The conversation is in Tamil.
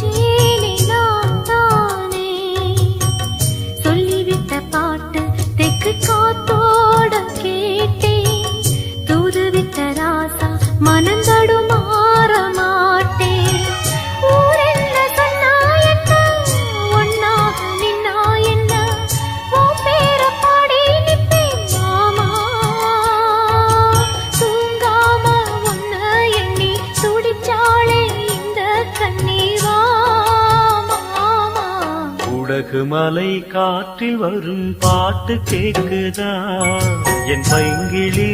जी தெற்கு மலை காற்றில் வரும் பாட்டு கேக்குதா என் பைங்கிளி